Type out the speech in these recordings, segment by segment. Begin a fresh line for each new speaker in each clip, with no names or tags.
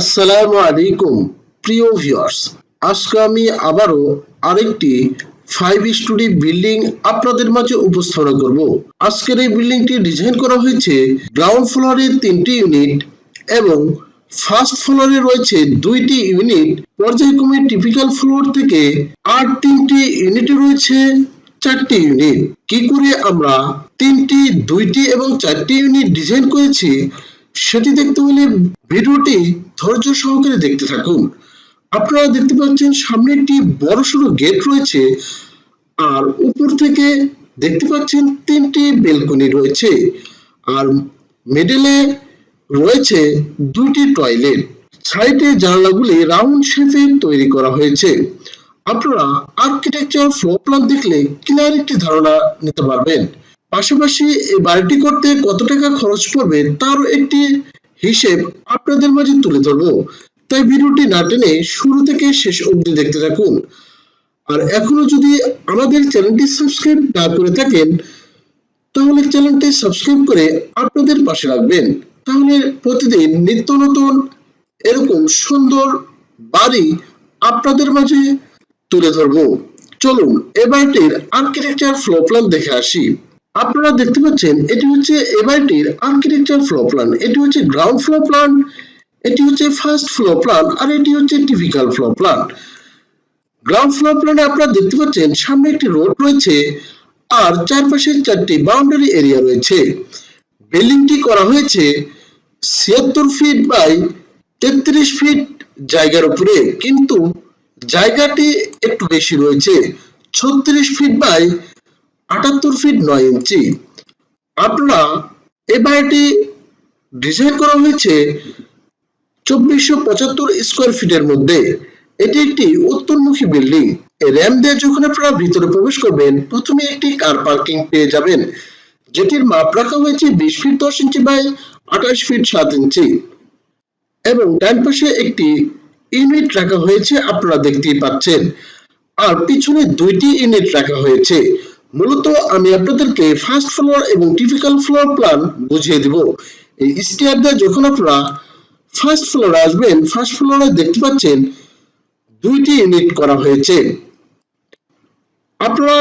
আসসালামু আলাইকুম, প্রিয় ভিউয়ার্স আজকে আমি আবারও আরেকটি ফাইভ স্টোরি বিল্ডিং আপনাদের মাঝে উপস্থাপনা করব। আজকের এই বিল্ডিংটি ডিজাইন করা হয়েছে গ্রাউন্ড ফ্লোরে তিনটি ইউনিট এবং ফার্স্ট ফ্লোরে রয়েছে দুইটি ইউনিট পর্যায়ক্রমে টিপিক্যাল ফ্লোর থেকে আর তিনটি ইউনিটে রয়েছে চারটি ইউনিট কি করে আমরা তিনটি, দুইটি এবং চারটি ইউনিট ডিজাইন করেছি সেটি দেখতে হলে ভিডিওটি ধৈর্য সহকারে দেখতে থাকুন। আপনারা দেখতে পাচ্ছেন সামনে একটি বড় সড়ো গেট রয়েছে, আর উপর থেকে দেখতে পাচ্ছেন তিনটি বেলকনি রয়েছে, আর মিডলে রয়েছে দুটি টয়লেট। সাইডে জানালাগুলি রাউন্ড শেপে তৈরি করা হয়েছে। আপনারা আর্কিটেকচার ফ্লো প্ল্যান দেখলে ক্লিয়ার একটি ধারণা নিতে পারবেন। পাশাপাশি এই বাড়িটি করতে কত টাকা খরচ পড়বে তারও একটি হিসেব আপনাদের মাঝে তুলে ধরবো। তাই ভিডিওটি না টেনে শুরু থেকে শেষ অবধি দেখতে থাকুন। আর এখনও যদি আমাদের চ্যানেলটি সাবস্ক্রাইব না করে থাকেন, তাহলে চ্যানেলটি সাবস্ক্রাইব করে আপনাদের পাশে রাখবেন। তাহলে প্রতিদিন নিত্য নতুন এরকম সুন্দর বাড়ি আপনাদের মাঝে তুলে ধরবো। চলুন এবারটির আর্কিটেকচার ফ্লো প্ল্যান দেখে আসি। আপনারা দেখতে পাচ্ছেন, এটি হচ্ছে এবারটির আর্কিটেকচার ফ্লো প্ল্যান এটি হচ্ছে গ্রাউন্ড ফ্লো প্ল্যান এটি হচ্ছে ফার্স্ট ফ্লো প্ল্যান আর এটি হচ্ছে typical floor plan ground floor প্ল্যানে আপনারা দেখতে পাচ্ছেন, সামনে একটি রোড রয়েছে, আর চারপাশে চারটি বাউন্ডারি এরিয়া রয়েছে। বিল্ডিংটি করা হয়েছে ছিয়াত্তর ফিট বাই তেত্রিশ ফিট জায়গার উপরে, কিন্তু জায়গাটি একটু বেশি রয়েছে, ছত্রিশ ফিট বাই আটাত্তর ফিট নয় ইঞ্চি আপনারা এই বাড়িটি ডিজাইন করা হয়েছে চব্বিশশো পঁচাত্তর স্কোয়ার ফিটের মধ্যে। এটি একটি উত্তরমুখী বিল্ডিং র্যাম দিয়ে যখন আপনারা ভিতরে প্রবেশ করবেন, প্রথমে একটি কার পার্কিং পেয়ে যাবেন, যেটির মাপ রাখা হয়েছে বিশ ফিট দশ ইঞ্চি বাই আঠাশ ফিট সাত ইঞ্চি এবং ডান পাশে একটি ইউনিট রাখা হয়েছে, আপনারা দেখতেই পাচ্ছেন। আর পিছনে দুইটি ইউনিট রাখা হয়েছে। মূলত আমি আপনাদেরকে ফার্স্ট ফ্লোর এবং টিপিক্যাল ফ্লোর প্ল্যান বুঝিয়ে দিব। এই স্টেয়ার দিয়ে যখন আপনারা ফার্স্ট ফ্লোরে আসবেন ফার্স্ট ফ্লোরে দেখতে পাচ্ছেন দুইটি ইউনিট করা হয়েছে। আপনারা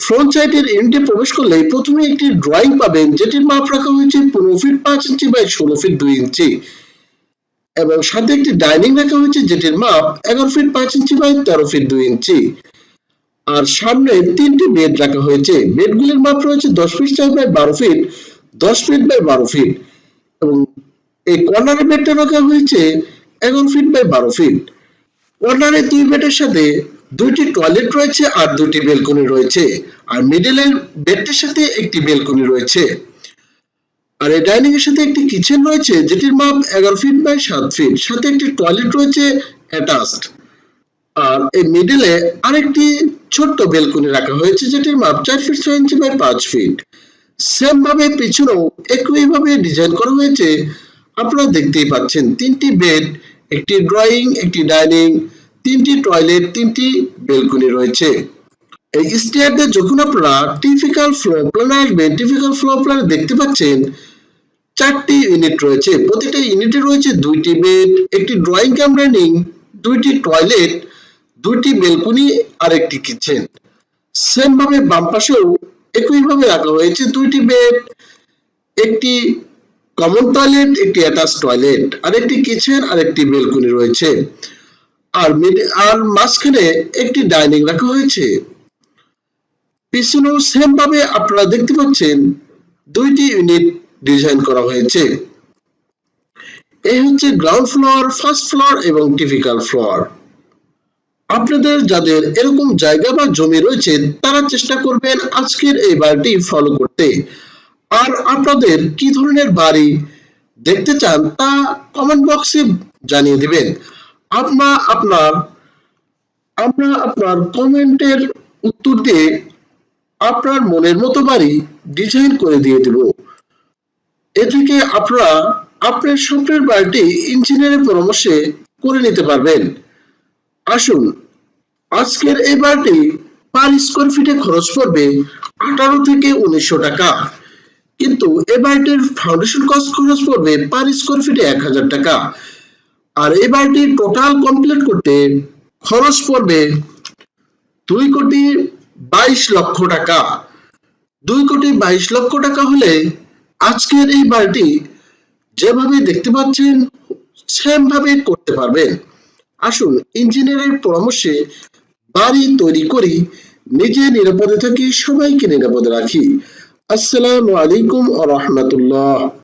ফ্রন্ট সাইডের ইউনিটে প্রবেশ করলে প্রথমে একটি ড্রয়িং পাবেন, যেটির মাপ রাখা হয়েছে পনেরো ফিট পাঁচ ইঞ্চি বাই ষোলো ফিট দুই ইঞ্চি এবং সাথে একটি ডাইনিং রাখা হয়েছে, যেটির মাপ এগারো ফিট পাঁচ ইঞ্চি বাই তেরো ফিট দুই ইঞ্চি আর সামনে তিনটি বেড রাখা হয়েছে। বেডগুলির মাপ রয়েছে দশ ফিট চার বাই বারো ফিট দশ ফিট বাই বারো ফিট এবং এই কর্নারের বেডটা রাখা হয়েছে এগারো ফিট বাই বারো ফিট কর্নারের দুই বেডের সাথে দুইটি টয়লেট রয়েছে আর দুটি বেলকনি রয়েছে। আর মিডলের বেডটির সাথে একটি বেলকনি রয়েছে। আর এই ডাইনিং এর সাথে একটি কিচেন রয়েছে, যেটির মাপ এগারো ফিট বাই সাত ফিট সাথে একটি টয়লেট রয়েছে অ্যাটাচড আর এই মিডলে আরেকটি ছোট্ট বেলকনি রাখা হয়েছে যেটির মাপ চার ফিট ছয় ইঞ্চি বাই পাঁচ ফিট সেম ভাবে পিছনেও একই ভাবে ডিজাইন করা হয়েছে। আপনারা দেখতেই পাচ্ছেন তিনটি বেড একটি ড্রয়িং একটি ডাইনিং তিনটি টয়লেট তিনটি বেলকনি রয়েছে। এই স্টেয়ার দিয়ে যখন আপনারা টিপিক্যাল ফ্লোর প্ল্যানে আসবেন টিপিক্যাল ফ্লোর প্ল্যানে দেখতে পাচ্ছেন, চারটি ইউনিট রয়েছে। প্রতিটা ইউনিটে রয়েছে দুইটি বেড একটি ড্রয়িং কাম ডাইনিং দুইটি টয়লেট দুইটি বেলকনি আর একটি কিচেন। সেম ভাবে বাম পাশেও একই ভাবে রাখা হয়েছে দুইটি বেড, একটি কমন টয়লেট, একটি অ্যাটাচ টয়লেট আর একটি কিচেন আর একটি বেলকনি রয়েছে। আর আর মাঝখানে একটি ডাইনিং রাখা হয়েছে। পিছনেও সেম ভাবে আপনারা দেখতে পাচ্ছেন দুইটি ইউনিট ডিজাইন করা হয়েছে। এই হচ্ছে গ্রাউন্ড ফ্লোর, ফার্স্ট ফ্লোর এবং টিপিক্যাল ফ্লোর। আপনাদের যাদের এরকম জায়গা বা জমি রয়েছে, তারা চেষ্টা করবেন আজকের এই বাড়িটি ফলো করতে। আর আপনাদের কি ধরনের বাড়ি দেখতে চান, তা কমেন্ট বক্সে জানিয়ে দিবেন। আপনার আপনার, আমরা আপনার কমেন্টের উত্তর দিয়ে আপনার মনের মতো বাড়ি ডিজাইন করে দিয়ে দেব। এ থেকে আপনারা, আপনার স্বপ্নের বাড়িটি ইঞ্জিনিয়ারের পরামর্শে করে নিতে পারবেন। আসুন, আজকের এই বাড়িটি পার স্কোয়ার ফিটে খরচ পড়বে আঠারো থেকে উনিশশো টাকা। কিন্তু এ বাড়িটির ফাউন্ডেশন কস্ট খরচ পড়বে পার স্কোয়ার ফিটে এক হাজার টাকা। আর এই বাড়িটি টোটাল কমপ্লিট করতে খরচ পড়বে দুই কোটি বাইশ লক্ষ টাকা। দুই কোটি বাইশ লক্ষ টাকা হলে আজকের এই বাড়িটি যেভাবে দেখতে পাচ্ছেন সেমভাবে করতে পারবেন। আসুন ইঞ্জিনিয়ারের পরামর্শে বাড়ি তৈরি করি। নিজে নিরাপদে থাকি, সবাইকে নিরাপদে রাখি। আসসালামু আলাইকুম আ রহমতুল্লাহ।